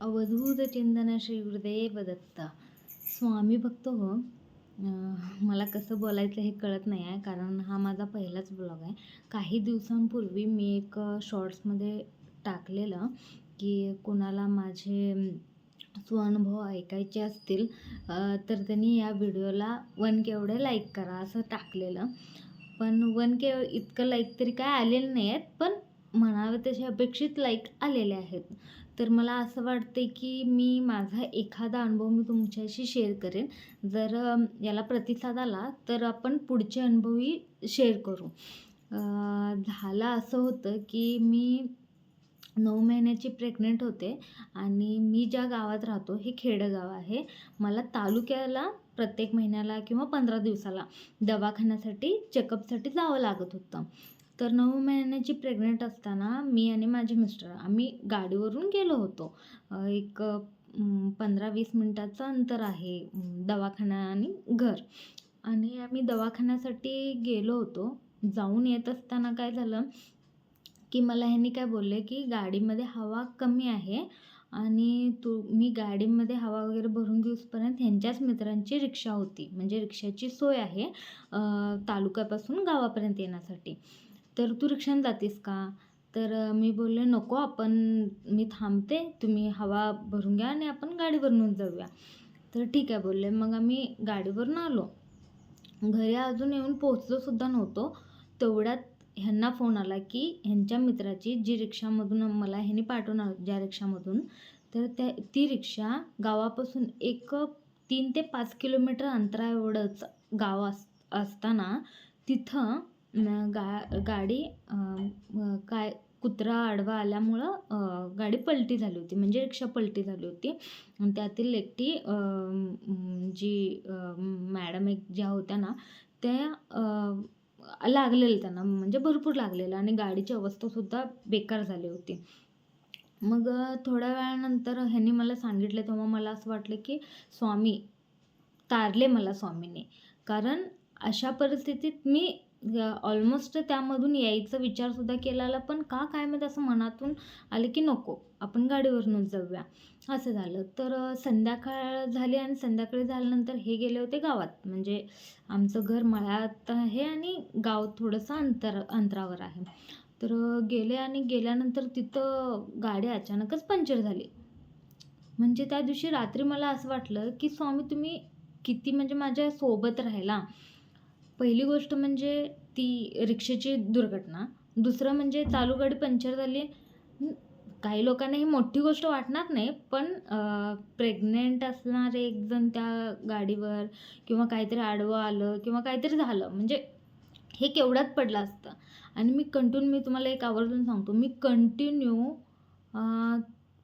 अवधूतचिंतन चिंतन श्री दत्त स्वामी भक्त हो. मला कसं बोलायचं हे कळत नाही आहे कारण हा माझा पहिलाच ब्लॉग आहे. काही दिवसांपूर्वी मी एक शॉर्ट्समध्ये टाकलेलं की कोणाला माझे अं, स्वानुभव ऐकायचे असतील तर त्यांनी या व्हिडिओला वन केवढे लाईक करा असं टाकलेलं. पण वन के इतकं लाईक तरी काय आलेलं नाही आहेत पण म्हणावे तसे अपेक्षित लाईक आलेले आहेत. तर मला असं वाटते की मी माझा एखादा अनुभव मी तुमच्याशी शेअर करेन. जर याला प्रतिसाद आला तर आपण पुढचे अनुभवही शेअर करू. झालं असं होतं की मी नऊ महिन्याची प्रेग्नेंट होते आणि मी ज्या गावात राहतो हे खेडेगाव आहे. मला तालुक्याला प्रत्येक महिन्याला किंवा पंधरा दिवसाला दवाखान्यासाठी चेकअपसाठी जावं लागत होतं. तर नऊ महिन्याची प्रेग्नेंट असताना मी आणि माझे मिस्टर आम्ही गाडीवरून गेलो होतो. एक पंधरा वीस मिनटाचं अंतर आहे दवाखाना आणि घर. आणि आम्ही दवाखान्यासाठी गेलो होतो. जाऊन येत असताना काय झालं की मला ह्यांनी काय बोलले की गाडीमध्ये हवा कमी आहे आणि तू मी गाडीमध्ये हवा वगैरे भरून घेऊसपर्यंत ह्यांच्याच मित्रांची रिक्षा होती. म्हणजे रिक्षाची सोय आहे तालुक्यापासून गावापर्यंत येण्यासाठी. तर तू रिक्षाने जातेस का? तर मी बोलले नको आपण मी थांबते तुम्ही हवा भरून घ्या आणि आपण गाडीवरूनच जाऊया. तर ठीक आहे बोलले. मग आम्ही गाडीवरून आलो. घरी अजून येऊन पोहोचलोसुद्धा नव्हतो. तेवढ्यात ह्यांना फोन आला की ह्यांच्या मित्राची जी रिक्षामधून मला ह्यांनी पाठवणार ज्या रिक्षामधून तर त्या ती रिक्षा गावापासून एक तीन ते पाच किलोमीटर अंतरा एवढंच गाव अस असताना तिथं गा गाडी काय कुत्रा आडवा आल्यामुळं गाडी पलटी झाली होती. म्हणजे रिक्षा पलटी झाली होती. आणि त्यातील एकटी जी मॅडम एक ज्या होत्या ना त्या लागलेलं त्यांना. म्हणजे भरपूर लागलेलं आणि गाडीची अवस्थासुद्धा बेकार झाली होती. मग थोड्या वेळानंतर ह्यांनी मला सांगितलं. तेव्हा मला असं वाटलं की स्वामी तारले मला स्वामीने. कारण अशा परिस्थितीत मी ऑलमोस्ट त्यामधून यायचा विचारसुद्धा केलेला पण का काय माहीत असं मनातून आलं की नको आपण गाडीवरूनच जाऊया. असं झालं. तर संध्याकाळ झाली आणि संध्याकाळी झाल्यानंतर हे गेले होते गावात. म्हणजे आमचं घर मळ्यात आहे आणि गाव थोडंसं अंतर अंतरावर आहे. तर गेले आणि गेल्यानंतर तिथं गाडी अचानकच पंक्चर झाली. म्हणजे त्या दिवशी रात्री मला असं वाटलं की स्वामी तुम्ही किती म्हणजे माझ्या सोबत राहिला. पहिली गोष्ट म्हणजे ती रिक्षेची दुर्घटना. दुसरं म्हणजे चालू गाडी पंक्चर झाली. काही लोकांना ही मोठी गोष्ट वाटणार नाही पण प्रेग्नेंट असणारे एक जण त्या गाडीवर किंवा काहीतरी आडवं आलं किंवा काहीतरी झालं म्हणजे हे केवढ्यात पडलं असतं. आणि मी कंटिन्यू मी तुम्हाला एक आवर्जून सांगतो मी कंटिन्यू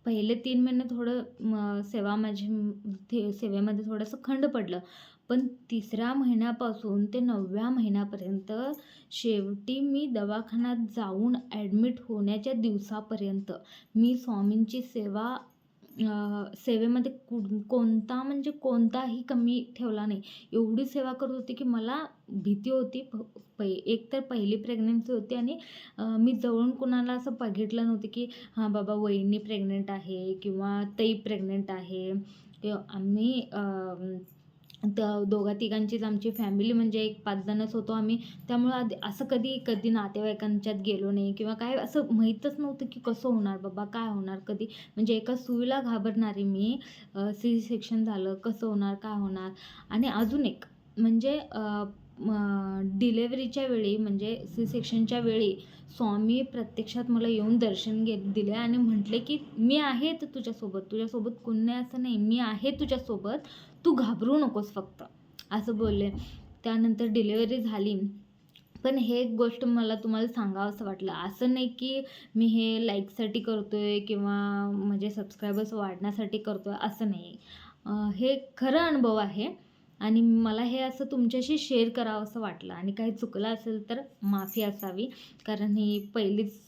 पहिले तीन महिने थोडं सेवा माझी सेवेमध्ये थोडंसं खंड पडलं. पण तिसऱ्या महिन्यापासून ते नवव्या महिन्यापर्यंत शेवटी मी दवाखान्यात जाऊन ॲडमिट होण्याच्या दिवसापर्यंत मी स्वामींची सेवा सेवेमध्ये कुण कोणता म्हणजे कोणताही कमी ठेवला नाही. एवढी सेवा करत होती की मला भीती होती. प पै एक तर पहिली प्रेग्नन्सी होती आणि मी जवळून कुणाला असं बघितलं नव्हतं की हां बाबा वहिनी प्रेग्नेंट आहे किंवा ताई प्रेग्नेंट आहे. किंवा आम्ही तर दोघा तिघांचीच आमची फॅमिली म्हणजे एक पाच जणच होतो आम्ही. त्यामुळं आधी असं कधी कधी नातेवाईकांच्यात गेलो नाही किंवा काय असं माहीतच नव्हतं की कसं होणार बाबा काय होणार कधी. म्हणजे एका सुईला घाबरणारी मी सी सेक्शन झालं कसं होणार काय होणार. आणि अजून एक म्हणजे डिलेवरीच्या वेळी म्हणजे सी सेक्शनच्या वेळी स्वामी प्रत्यक्षात मला येऊन दर्शन घे दिले आणि म्हटले की मी आहे तर तुझ्यासोबत तुझ्यासोबत कोण नाही असं नाही मी आहे तुझ्यासोबत तू घाबरू नकोस फक्त असं बोलले. त्यानंतर डिलेवरी झाली. पण हे एक गोष्ट मला तुम्हाला सांगावं असं वाटलं. असं नाही की मी हे लाईकसाठी करतो आहे किंवा म्हणजे सबस्क्रायबर्स वाढण्यासाठी करतो आहे असं नाही. हे खरं अनुभव आहे. आणि मला हे असं तुमच्याशी शेअर करावं असं वाटलं. आणि काही चुकलं असेल तर माफी असावी. कारण ही पहिलीच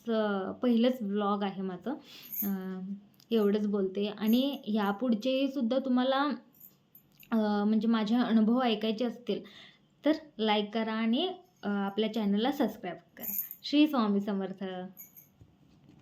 पहिलंच ब्लॉग आहे माझं. एवढंच बोलते. आणि यापुढचेही सुद्धा तुम्हाला म्हणजे माझे अनुभव ऐकायचे असतील तर लाईक करा आणि आपल्या चॅनलला सबस्क्राईब करा. श्री स्वामी समर्थ.